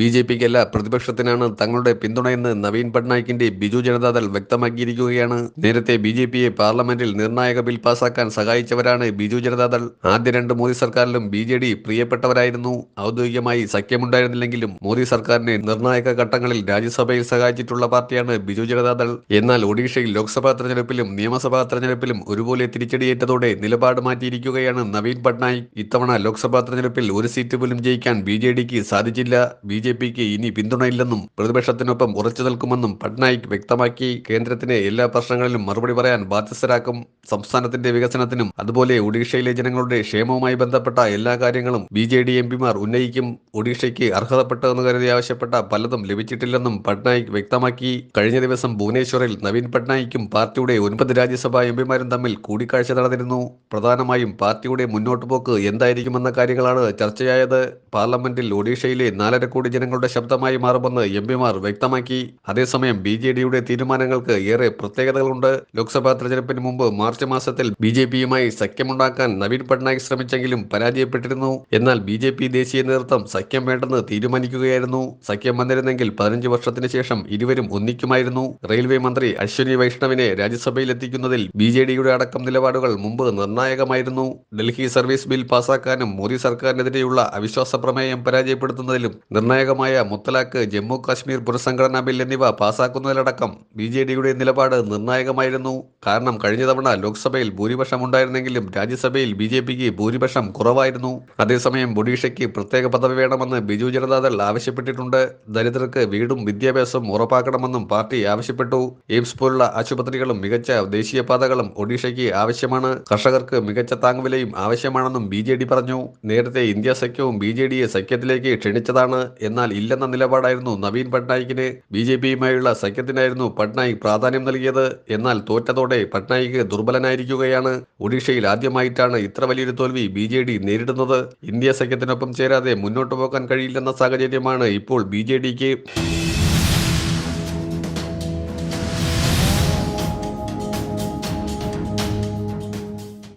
B J പിക്കല്ല പ്രതിപക്ഷത്തിനാണ് തങ്ങളുടെ പിന്തുണയെന്ന് നവീൻ പട്നായിക്കിന്റെ ബിജു ജനതാദൾ വ്യക്തമാക്കിയിരിക്കുകയാണ്. നേരത്തെ B J പിയെ പാർലമെന്റിൽ നിർണായക ബിൽ പാസാക്കാൻ സഹായിച്ചവരാണ് ബിജു ജനതാദൾ. ആദ്യ രണ്ട് മോദി സർക്കാരിലും ബി ജെ ഡി പ്രിയപ്പെട്ടവരായിരുന്നു. ഔദ്യോഗികമായി സഖ്യമുണ്ടായിരുന്നില്ലെങ്കിലും മോദി സർക്കാരിനെ നിർണായക ഘട്ടങ്ങളിൽ രാജ്യസഭയിൽ സഹായിച്ചിട്ടുള്ള പാർട്ടിയാണ് ബിജു ജനതാദൾ. എന്നാൽ ഒഡീഷയിൽ ലോക്സഭാ തെരഞ്ഞെടുപ്പിലും നിയമസഭാ തെരഞ്ഞെടുപ്പിലും ഒരുപോലെ തിരിച്ചടിയേറ്റതോടെ നിലപാട് മാറ്റിയിരിക്കുകയാണ് നവീൻ പട്നായിക്. ഇത്തവണ ലോക്സഭാ തെരഞ്ഞെടുപ്പിൽ ഒരു സീറ്റ് പോലും ജയിക്കാൻ ബി ജെ ഡിക്ക് സാധിച്ചില്ല. ബി ജെ പിക്ക് ഇനി പിന്തുണയില്ലെന്നും പ്രതിപക്ഷത്തിനൊപ്പം ഉറച്ചു നിൽക്കുമെന്നും പട്നായിക് വ്യക്തമാക്കി. കേന്ദ്രത്തിനെ എല്ലാ പ്രശ്നങ്ങളിലും മറുപടി പറയാൻ ബാധ്യസ്ഥരാക്കും. സംസ്ഥാനത്തിന്റെ വികസനത്തിനും അതുപോലെ ഒഡീഷയിലെ ജനങ്ങളുടെ ക്ഷേമവുമായി ബന്ധപ്പെട്ട എല്ലാ കാര്യങ്ങളും ബി ജെ ഡി എം പിമാർ ഉന്നയിക്കും. ഒഡീഷയ്ക്ക് അർഹതപ്പെട്ടതെന്ന് കരുതി ആവശ്യപ്പെട്ട പലതും ലഭിച്ചിട്ടില്ലെന്നും പട്നായിക് വ്യക്തമാക്കി. കഴിഞ്ഞ ദിവസം ഭുവനേശ്വറിൽ നവീൻ പട്നായിക്കും പാർട്ടിയുടെ ഒൻപത് രാജ്യസഭാ എം പിമാരും തമ്മിൽ കൂടിക്കാഴ്ച നടന്നിരുന്നു. പ്രധാനമായും പാർട്ടിയുടെ മുന്നോട്ടുപോക്ക് എന്തായിരിക്കുമെന്ന കാര്യങ്ങളാണ് ചർച്ചയായത്. പാർലമെന്റിൽ ഒഡീഷയിലെ നാലര കോടി ജനങ്ങളുടെ ശബ്ദമായി മാറുമെന്ന് എം പിമാർ വ്യക്തമാക്കി. അതേസമയം ബി ജെ ഡിയുടെ തീരുമാനങ്ങൾക്ക് ഏറെ പ്രത്യേകതകളുണ്ട്. ലോക്സഭാ തെരഞ്ഞെടുപ്പിന് മുമ്പ് മാർച്ച് മാസത്തിൽ ബി ജെ പിയുമായി സഖ്യമുണ്ടാക്കാൻ നവീൻ പട്നായിക് ശ്രമിച്ചെങ്കിലും പരാജയപ്പെട്ടിരുന്നു. എന്നാൽ ബി ജെ പി ദേശീയ നേതൃത്വം സഖ്യം വേണ്ടെന്ന് തീരുമാനിക്കുകയായിരുന്നു. സഖ്യം വന്നിരുന്നെങ്കിൽ പതിനഞ്ച് വർഷത്തിന് ശേഷം ഇരുവരും ഒന്നിക്കുമായിരുന്നു. റെയിൽവേ മന്ത്രി അശ്വിനി വൈഷ്ണവിനെ രാജ്യസഭയിൽ എത്തിക്കുന്നതിൽ ബി ജെ ഡിയുടെ അടക്കം നിലപാടുകൾ മുമ്പ് നിർണായകമായിരുന്നു. ഡൽഹി സർവീസ് ബിൽ പാസാക്കാനും മോദി സർക്കാരിനെതിരെയുള്ള അവിശ്വാസ പ്രമേയം പരാജയപ്പെടുത്തുന്നതിലും നിർണായകമായ മുത്തലാഖ് ജമ്മു കാശ്മീർ പുനഃസംഘടനാ ബിൽ എന്നിവ പാസാക്കുന്നതിലടക്കം ബി ജെ ഡിയുടെ നിലപാട് നിർണായകമായിരുന്നു. കാരണം കഴിഞ്ഞ തവണ ലോക്സഭയിൽ ഭൂരിപക്ഷം ഉണ്ടായിരുന്നെങ്കിലും രാജ്യസഭയിൽ ബി ജെ പിക്ക് ഭൂരിപക്ഷം കുറവായിരുന്നു. അതേസമയം ഒഡീഷയ്ക്ക് പ്രത്യേക പദവി വേണമെന്ന് ബിജു ജനതാദൾ ആവശ്യപ്പെട്ടിട്ടുണ്ട്. ദരിദ്രർക്ക് വീടും വിദ്യാഭ്യാസവും ഉറപ്പാക്കണമെന്നും പാർട്ടി ആവശ്യപ്പെട്ടു. എയിംസ് പോലുള്ള ആശുപത്രികളും മികച്ച ദേശീയപാതകളും ഒഡീഷയ്ക്ക് ആവശ്യമാണ്. കർഷകർക്ക് മികച്ച താങ്ങുവിലയും ആവശ്യമാണെന്നും ബി പറഞ്ഞു. നേരത്തെ ഇന്ത്യ സഖ്യവും ബി സഖ്യത്തിലേക്ക് ക്ഷണിച്ചതാണ് എന്നാൽ ഇല്ലെന്ന നിലപാടായിരുന്നു നവീൻ പട്നായിക്കിന്. ബി ജെ പിയുമായുള്ള സഖ്യത്തിനായിരുന്നു പട്നായിക് പ്രാധാന്യം നൽകിയത്. എന്നാൽ തോറ്റതോടെ പട്നായിക് ദുർബലനായിരിക്കുകയാണ്. ഒഡീഷയിൽ ആദ്യമായിട്ടാണ് ഇത്ര വലിയൊരു തോൽവി ബി ജെ ഡി നേരിടുന്നത്. ഇന്ത്യ സഖ്യത്തിനൊപ്പം ചേരാതെ മുന്നോട്ടു പോകാൻ കഴിയില്ലെന്ന സാഹചര്യമാണ് ഇപ്പോൾ ബി ജെ ഡിക്ക്